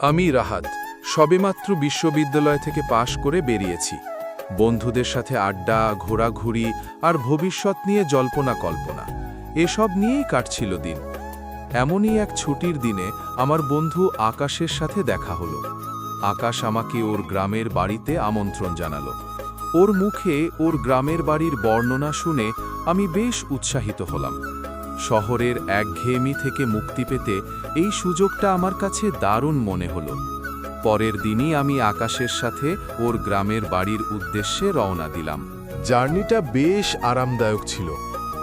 আমি রাহাত, সবেমাত্র বিশ্ববিদ্যালয় থেকে পাশ করে বেরিয়েছি। বন্ধুদের সাথে আড্ডা, ঘোরাঘুরি আর ভবিষ্যৎ নিয়ে জল্পনা কল্পনা, এসব নিয়েই কাটছিল দিন। এমনই এক ছুটির দিনে আমার বন্ধু আকাশের সাথে দেখা হলো। আকাশ আমাকে ওর গ্রামের বাড়িতে আমন্ত্রণ জানালো। ওর মুখে ওর গ্রামের বাড়ির বর্ণনা শুনে আমি বেশ উৎসাহিত হলাম। শহরের একঘেয়েমি থেকে মুক্তি পেতে এই সুযোগটা আমার কাছে দারুণ মনে হলো। পরের দিনই আমি আকাশের সাথে ওর গ্রামের বাড়ির উদ্দেশ্যে রওনা দিলাম। জার্নিটা বেশ আরামদায়ক ছিল।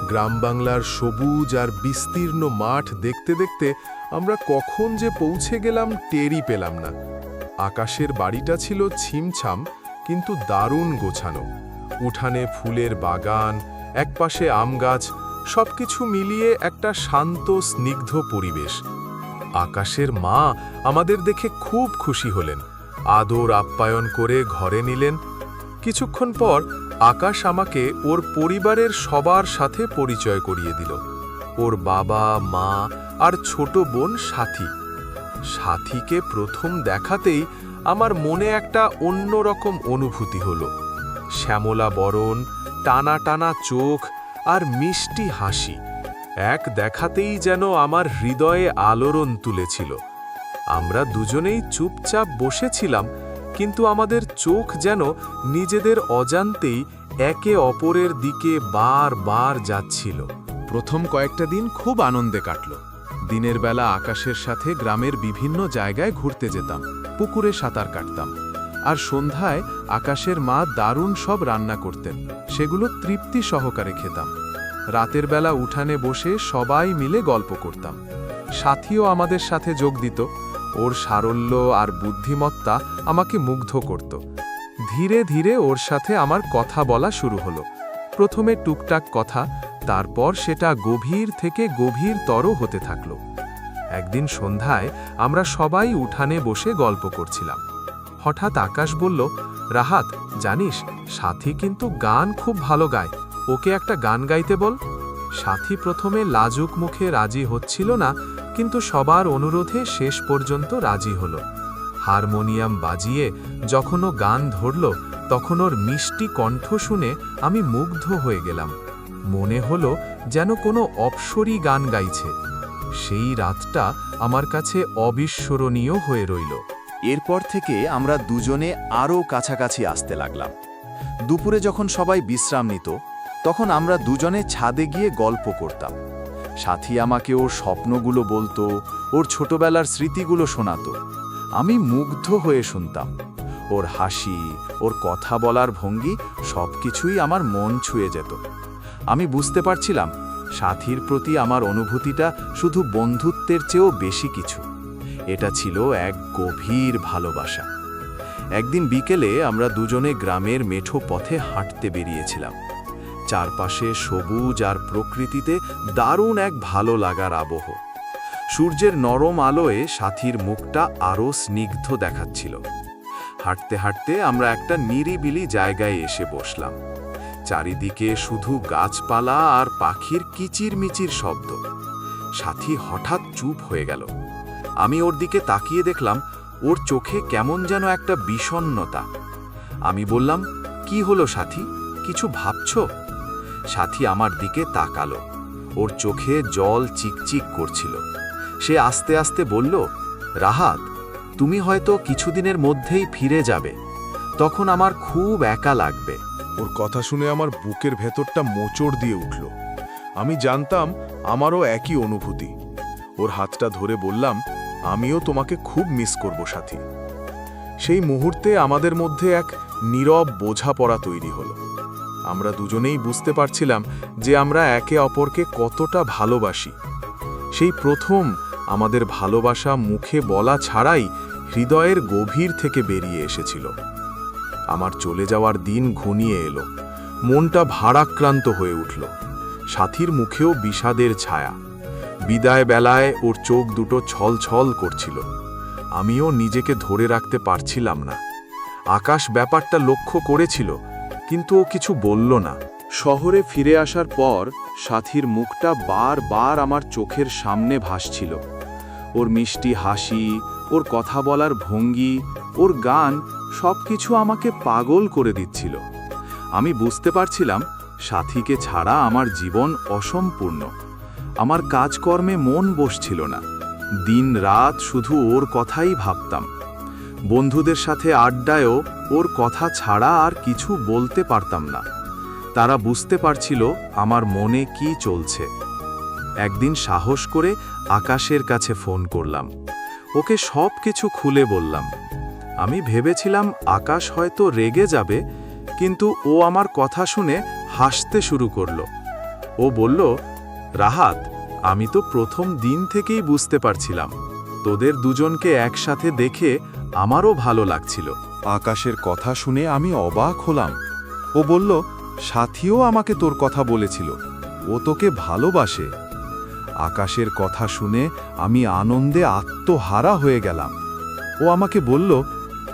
গ্রাম বাংলার সবুজ আর বিস্তীর্ণ মাঠ দেখতে দেখতে আমরা কখন যে পৌঁছে গেলাম টেরই পেলাম না। আকাশের বাড়িটা ছিল ছিমছাম, কিন্তু দারুণ গোছানো। উঠানে ফুলের বাগান, একপাশে আম গাছ সবকিছু মিলিয়ে একটা শান্ত, স্নিগ্ধ পরিবেশ। আকাশের মা আমাদের দেখে খুব খুশি হলেন। আদর আপ্যায়ন করে ঘরে নিলেন। কিছুক্ষণ পর আকাশ আমাকে ওর পরিবারের সবার সাথে পরিচয় করিয়ে দিল। ওর বাবা, মা আর ছোট বোন সাথী। সাথীকে প্রথম দেখাতেই আমার মনে একটা অন্যরকম অনুভূতি হলো। শ্যামলা বরণ, টানা টানা চোখ আর মিষ্টি হাসি, এক দেখাতেই যেন আমার হৃদয়ে আলোড়ন তুলেছিল। আমরা দুজনেই চুপচাপ বসেছিলাম, কিন্তু আমাদের চোখ যেন নিজেদের অজান্তেই একে অপরের দিকে বার বার যাচ্ছিল। প্রথম কয়েকটা দিন খুব আনন্দে কাটল। দিনের বেলা আকাশের সাথে গ্রামের বিভিন্ন জায়গায় ঘুরতে যেতাম, পুকুরে সাঁতার কাটতাম। আর সন্ধ্যায় আকাশের মা দারুণ সব রান্না করতেন। সেগুলো তৃপ্তি সহকারে খেতাম। রাতের বেলা উঠানে বসে সবাই মিলে গল্প করতাম। সাথীও আমাদের সাথে যোগ দিত। ওর সারল্য আর বুদ্ধিমত্তা আমাকে মুগ্ধ করত। ধীরে ধীরে ওর সাথে আমার কথা বলা শুরু হলো। প্রথমে টুকটাক কথা, তারপর সেটা গভীর থেকে গভীরতর হতে থাকল। একদিন সন্ধ্যায় আমরা সবাই উঠানে বসে গল্প করছিলাম। হঠাৎ আকাশ বলল, রাহাত, জানিস, সাথী কিন্তু গান খুব ভালো গায়। ওকে একটা গান গাইতে বল। সাথী প্রথমে লাজুক মুখে রাজি হচ্ছিল না, কিন্তু সবার অনুরোধে শেষ পর্যন্ত রাজি হল। হারমোনিয়াম বাজিয়ে যখন ও গান ধরল, তখন ওর মিষ্টি কণ্ঠ শুনে আমি মুগ্ধ হয়ে গেলাম। মনে হলো যেন কোনো অপসরী গান গাইছে। সেই রাতটা আমার কাছে অবিস্মরণীয় হয়ে রইল। এরপর থেকে আমরা দুজনে আরও কাছাকাছি আসতে লাগলাম। দুপুরে যখন সবাই বিশ্রাম নিত, তখন আমরা দুজনে ছাদে গিয়ে গল্প করতাম। সাথী আমাকে ওর স্বপ্নগুলো বলতো, ওর ছোটবেলার স্মৃতিগুলো শোনাতো। আমি মুগ্ধ হয়ে শুনতাম। ওর হাসি, ওর কথা বলার ভঙ্গি সবকিছুই আমার মন ছুঁয়ে যেত। আমি বুঝতে পারছিলাম, সাথীর প্রতি আমার অনুভূতিটা শুধু বন্ধুত্বের চেয়েও বেশি কিছু। এটা ছিল এক গভীর ভালোবাসা। একদিন বিকেলে আমরা দুজনে গ্রামের মেঠো পথে হাঁটতে বেরিয়েছিলাম। চারপাশে সবুজ আর প্রকৃতিতে দারুণ এক ভালো লাগার আবহ। সূর্যের নরম আলোয় সাথীর মুখটা আরও স্নিগ্ধ দেখাচ্ছিল। হাঁটতে হাঁটতে আমরা একটা নিরিবিলি জায়গায় এসে বসলাম। চারিদিকে শুধু গাছপালা আর পাখির কিচিরমিচির শব্দ। সাথী হঠাৎ চুপ হয়ে গেল। আমি ওর দিকে তাকিয়ে দেখলাম, ওর চোখে কেমন যেন একটা বিষণ্ণতা। আমি বললাম, কি হলো সাথী? কিছু ভাবছ? সাথী আমার দিকে তাকালো। ওর চোখে জল চিকচিক করছিল। সে আস্তে আস্তে বলল, রাহাত, তুমি হয়তো কিছুদিনের মধ্যেই ফিরে যাবে। তখন আমার খুব একা লাগবে। ওর কথা শুনে আমার বুকের ভেতরটা মোচড় দিয়ে উঠল। আমি জানতাম আমারও একই অনুভূতি। ওর হাতটা ধরে বললাম আমিও তোমাকে খুব মিস করব, সাথী। সেই মুহূর্তে আমাদের মধ্যে এক নীরব বোঝাপড়া তৈরি হলো। আমরা দুজনেই বুঝতে পারছিলাম যে আমরা একে অপরকে কতটা ভালোবাসি। সেই প্রথম আমাদের ভালোবাসা মুখে বলা ছাড়াই হৃদয়ের গভীর থেকে বেরিয়ে এসেছিল। আমার চলে যাওয়ার দিন ঘনিয়ে এলো। মনটা ভারাক্রান্ত হয়ে উঠল। সাথীর মুখেও বিষাদের ছায়া। বিদায় বেলায় ওর চোখ দুটো ছলছল করছিল। আমিও নিজেকে ধরে রাখতে পারছিলাম না। আকাশ ব্যাপারটা লক্ষ্য করেছিল, কিন্তু ও কিছু বলল না। শহরে ফিরে আসার পর সাথীর মুখটা বার বার আমার চোখের সামনে ভাসছিল। ওর মিষ্টি হাসি, ওর কথা বলার ভঙ্গি, ওর গান সব কিছু আমাকে পাগল করে দিচ্ছিল। আমি বুঝতে পারছিলাম সাথীকে ছাড়া আমার জীবন অসম্পূর্ণ। আমার কাজকর্মে মন বসছিল না। দিন রাত শুধু ওর কথাই ভাবতাম। বন্ধুদের সাথে আড্ডায়ও ওর কথা ছাড়া আর কিছু বলতে পারতাম না। তারা বুঝতে পারছিল আমার মনে কি চলছে। একদিন সাহস করে আকাশের কাছে ফোন করলাম। ওকে সব কিছু খুলে বললাম, আমি ভেবেছিলাম আকাশ হয়তো রেগে যাবে, কিন্তু ও আমার কথা শুনে হাসতে শুরু করল। ও বলল রাহাত, আমি তো প্রথম দিন থেকেই বুঝতে পারছিলাম। তোদের দুজনকে একসাথে দেখে আমারও ভালো লাগছিল। আকাশের কথা শুনে আমি অবাক হলাম। ও বলল, সাথীও আমাকে তোর কথা বলেছিল। ও তোকে ভালোবাসে। আকাশের কথা শুনে আমি আনন্দে আত্মহারা হয়ে গেলাম। ও আমাকে বলল,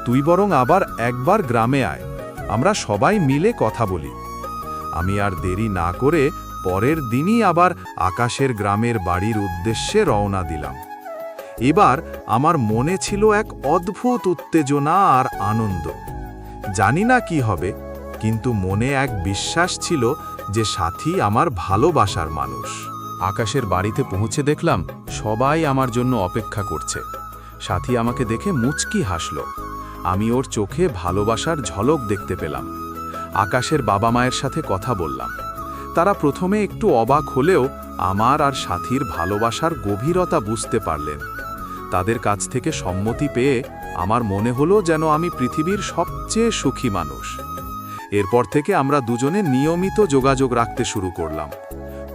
তুই বরং আবার একবার গ্রামে আয়। আমরা সবাই মিলে কথা বলি। আমি আর দেরি না করে পরের দিনই আবার আকাশের গ্রামের বাড়ির উদ্দেশ্যে রওনা দিলাম। এবার আমার মনে ছিল এক অদ্ভুত উত্তেজনা আর আনন্দ। জানি না কি হবে, কিন্তু মনে এক বিশ্বাস ছিল যে সাথী আমার ভালোবাসার মানুষ। আকাশের বাড়িতে পৌঁছে দেখলাম সবাই আমার জন্য অপেক্ষা করছে। সাথী আমাকে দেখে মুচকি হাসল। আমি ওর চোখে ভালোবাসার ঝলক দেখতে পেলাম। আকাশের বাবা মায়ের সাথে কথা বললাম। তারা প্রথমে একটু অবাক হলেও আমার আর সাথীর ভালোবাসার গভীরতা বুঝতে পারলেন। তাদের কাছ থেকে সম্মতি পেয়ে আমার মনে হলো যেন আমি পৃথিবীর সবচেয়ে সুখী মানুষ। এরপর থেকে আমরা দুজনে নিয়মিত যোগাযোগ রাখতে শুরু করলাম।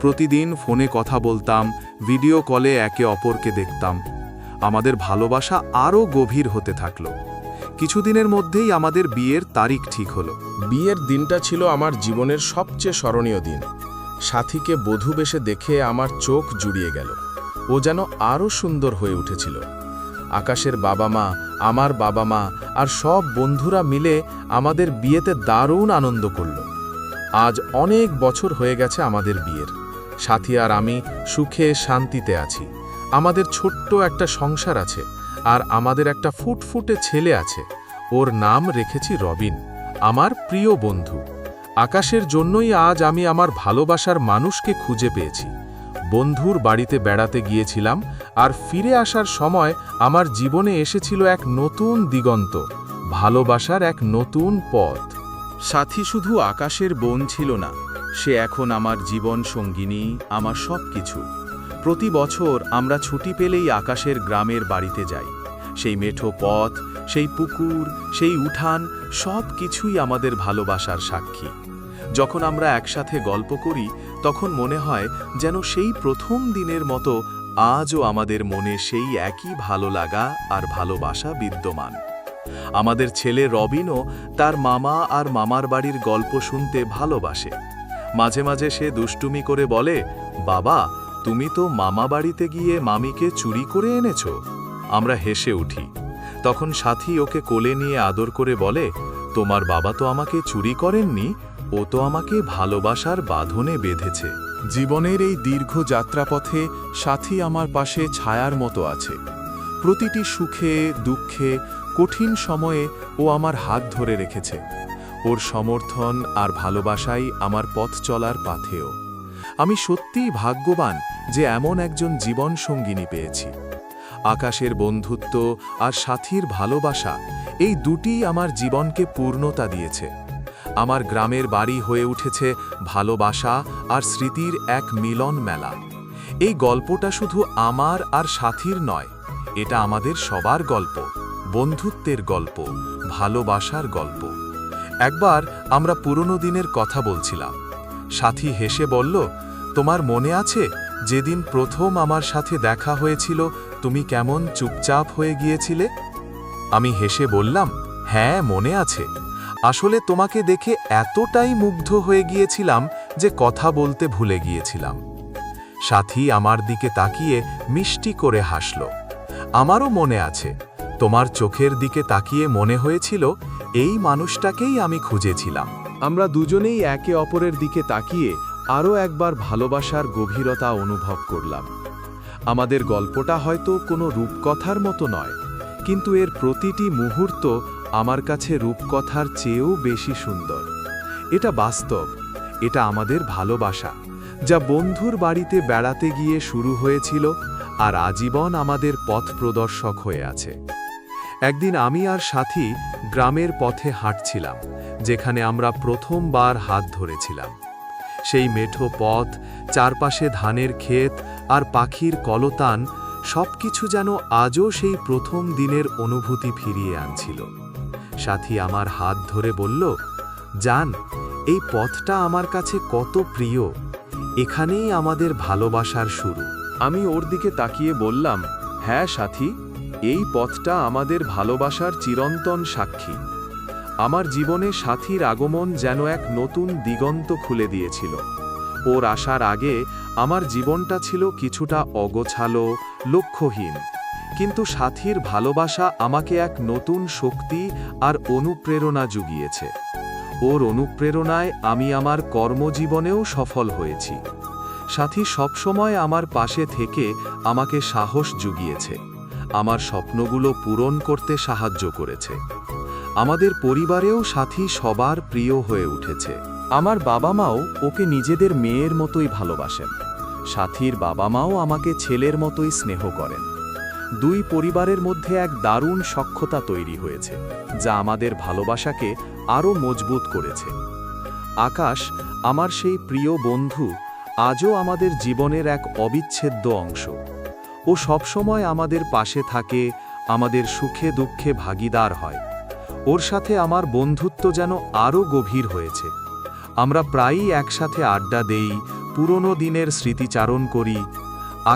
প্রতিদিন ফোনে কথা বলতাম, ভিডিও কলে একে অপরকে দেখতাম। আমাদের ভালোবাসা আরও গভীর হতে থাকল। কিছুদিনের মধ্যেই আমাদের বিয়ের তারিখ ঠিক হলো। বিয়ের দিনটা ছিল আমার জীবনের সবচেয়ে স্মরণীয় দিন। সাথীকে বধূ বেশে দেখে আমার চোখ জুড়িয়ে গেল। ও যেন আরও সুন্দর হয়ে উঠেছিল। আকাশের বাবা মা আমার বাবা মা আর সব বন্ধুরা মিলে আমাদের বিয়েতে দারুণ আনন্দ করল। আজ অনেক বছর হয়ে গেছে আমাদের বিয়ের। সাথী আর আমি সুখে শান্তিতে আছি। আমাদের ছোট্ট একটা সংসার আছে। আর আমাদের একটা ফুটফুটে ছেলে আছে। ওর নাম রেখেছি রবিন, আমার প্রিয় বন্ধু। আকাশের জন্যই আজ আমি আমার ভালোবাসার মানুষকে খুঁজে পেয়েছি। বন্ধুর বাড়িতে বেড়াতে গিয়েছিলাম আর ফিরে আসার সময় আমার জীবনে এসেছিল এক নতুন দিগন্ত, ভালোবাসার এক নতুন পথ। সাথী শুধু আকাশের বোন ছিল না, সে এখন আমার জীবন সঙ্গিনী, আমার সব কিছু প্রতি বছর আমরা ছুটি পেলেই আকাশের গ্রামের বাড়িতে যাই। সেই মেঠো পথ, সেই পুকুর, সেই উঠান, সব কিছুই আমাদের ভালোবাসার সাক্ষী। যখন আমরা একসাথে গল্প করি, তখন মনে হয় যেন সেই প্রথম দিনের মতো আজও আমাদের মনে সেই একই ভালো লাগা আর ভালোবাসা বিদ্যমান। আমাদের ছেলে রবিনও তার মামা আর মামার বাড়ির গল্প শুনতে ভালোবাসে। মাঝে মাঝে সে দুষ্টুমি করে বলে, বাবা তুমি তো মামা বাড়িতে গিয়ে মামিকে চুরি করে এনেছো। আমরা হেসে উঠি। তখন সাথী ওকে কোলে নিয়ে আদর করে বলে, তোমার বাবা তো আমাকে চুরি করেননি, ও তো আমাকে ভালোবাসার বাঁধনে বেঁধেছে। জীবনের এই দীর্ঘ যাত্রাপথে সাথী আমার পাশে ছায়ার মতো আছে। প্রতিটি সুখে, দুঃখে, কঠিন সময়ে ও আমার হাত ধরে রেখেছে। ওর সমর্থন আর ভালোবাসাই আমার পথ চলার পাথেও আমি সত্যিই ভাগ্যবান যে এমন একজন জীবন সঙ্গিনী পেয়েছি। আকাশের বন্ধুত্ব আর সাথীর ভালোবাসা এই দুটিই আমার জীবনকে পূর্ণতা দিয়েছে। আমার গ্রামের বাড়ি হয়ে উঠেছে ভালোবাসা আর স্মৃতির এক মিলন মেলা। এই গল্পটা শুধু আমার আর সাথীর নয়, এটা আমাদের সবার গল্প, বন্ধুত্বের গল্প, ভালোবাসার গল্প। একবার আমরা পুরনো দিনের কথা বলছিলাম। সাথী হেসে বলল তোমার মনে আছে? যেদিন প্রথম আমার সাথে দেখা হয়েছিল, তুমি কেমন চুপচাপ হয়ে গিয়েছিলে? আমি হেসে বললাম হ্যাঁ মনে আছে। আসলে তোমাকে দেখে এতটাই মুগ্ধ হয়ে গিয়েছিলাম যে কথা বলতে ভুলে গিয়েছিলাম। সাথী আমার দিকে তাকিয়ে মিষ্টি করে হাসল। আমারও মনে আছে। তোমার চোখের দিকে তাকিয়ে মনে হয়েছিল, এই মানুষটাকেই আমি খুঁজেছিলাম। আমরা দুজনেই একে অপরের দিকে তাকিয়ে আরও একবার ভালোবাসার গভীরতা অনুভব করলাম। আমাদের গল্পটা হয়তো কোনো রূপকথার মতো নয়, কিন্তু এর প্রতিটি মুহূর্ত আমার কাছে রূপকথার চেয়েও বেশি সুন্দর। এটা বাস্তব, এটা আমাদের ভালোবাসা, যা বন্ধুর বাড়িতে বেড়াতে গিয়ে শুরু হয়েছিল আর আজীবন আমাদের পথ প্রদর্শক হয়ে আছে। একদিন আমি আর সাথী গ্রামের পথে হাঁটছিলাম, যেখানে আমরা প্রথমবার হাত ধরেছিলাম। সেই মেঠো পথ, চারপাশে ধানের ক্ষেত আর পাখির কলতান, সবকিছু যেন আজও সেই প্রথম দিনের অনুভূতি ফিরিয়ে আনছিল। সাথী আমার হাত ধরে বলল, জান, এই পথটা আমার কাছে কত প্রিয়। এখানেই আমাদের ভালোবাসার শুরু। আমি ওর দিকে তাকিয়ে বললাম হ্যাঁ সাথী, এই পথটা আমাদের ভালোবাসার চিরন্তন সাক্ষী। আমার জীবনে সাথীর আগমন যেন এক নতুন দিগন্ত খুলে দিয়েছিল। ওর আসার আগে আমার জীবনটা ছিল কিছুটা অগোছালো, লক্ষ্যহীন। কিন্তু সাথীর ভালোবাসা আমাকে এক নতুন শক্তি আর অনুপ্রেরণা জুগিয়েছে। ওর অনুপ্রেরণায় আমি আমার কর্মজীবনেও সফল হয়েছি। সাথী সবসময় আমার পাশে থেকে আমাকে সাহস জুগিয়েছে। আমার স্বপ্নগুলো পূরণ করতে সাহায্য করেছে। আমাদের পরিবারেও সাথী সবার প্রিয় হয়ে উঠেছে। আমার বাবা মাও ওকে নিজেদের মেয়ের মতোই ভালোবাসেন। সাথীর বাবা মাও আমাকে ছেলের মতোই স্নেহ করেন। দুই পরিবারের মধ্যে এক দারুণ সক্ষতা তৈরি হয়েছে, যা আমাদের ভালোবাসাকে আরও মজবুত করেছে। আকাশ, আমার সেই প্রিয় বন্ধু, আজও আমাদের জীবনের এক অবিচ্ছেদ্য অংশ। ও সবসময় আমাদের পাশে থাকে, আমাদের সুখে দুঃখে ভাগিদার হয়। ওর সাথে আমার বন্ধুত্ব যেন আরও গভীর হয়েছে। আমরা প্রায়ই একসাথে আড্ডা দেই, পুরনো দিনের স্মৃতিচারণ করি।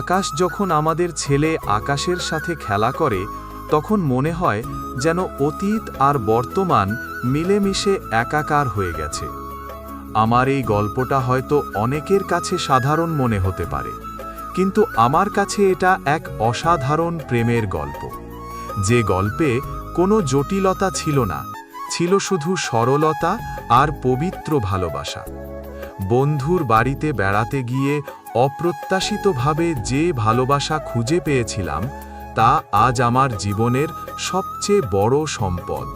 আকাশ যখন আমাদের ছেলে আকাশের সাথে খেলা করে, তখন মনে হয় যেন অতীত আর বর্তমান মিলেমিশে একাকার হয়ে গেছে। আমার এই গল্পটা হয়তো অনেকের কাছে সাধারণ মনে হতে পারে, কিন্তু আমার কাছে এটা এক অসাধারণ প্রেমের গল্প। যে গল্পে কোনো জটিলতা ছিল না, ছিল শুধু সরলতা আর পবিত্র ভালোবাসা। বন্ধুর বাড়িতে বেড়াতে গিয়ে অপ্রত্যাশিতভাবে যে ভালোবাসা খুঁজে পেয়েছিলাম, তা আজ আমার জীবনের সবচেয়ে বড় সম্পদ।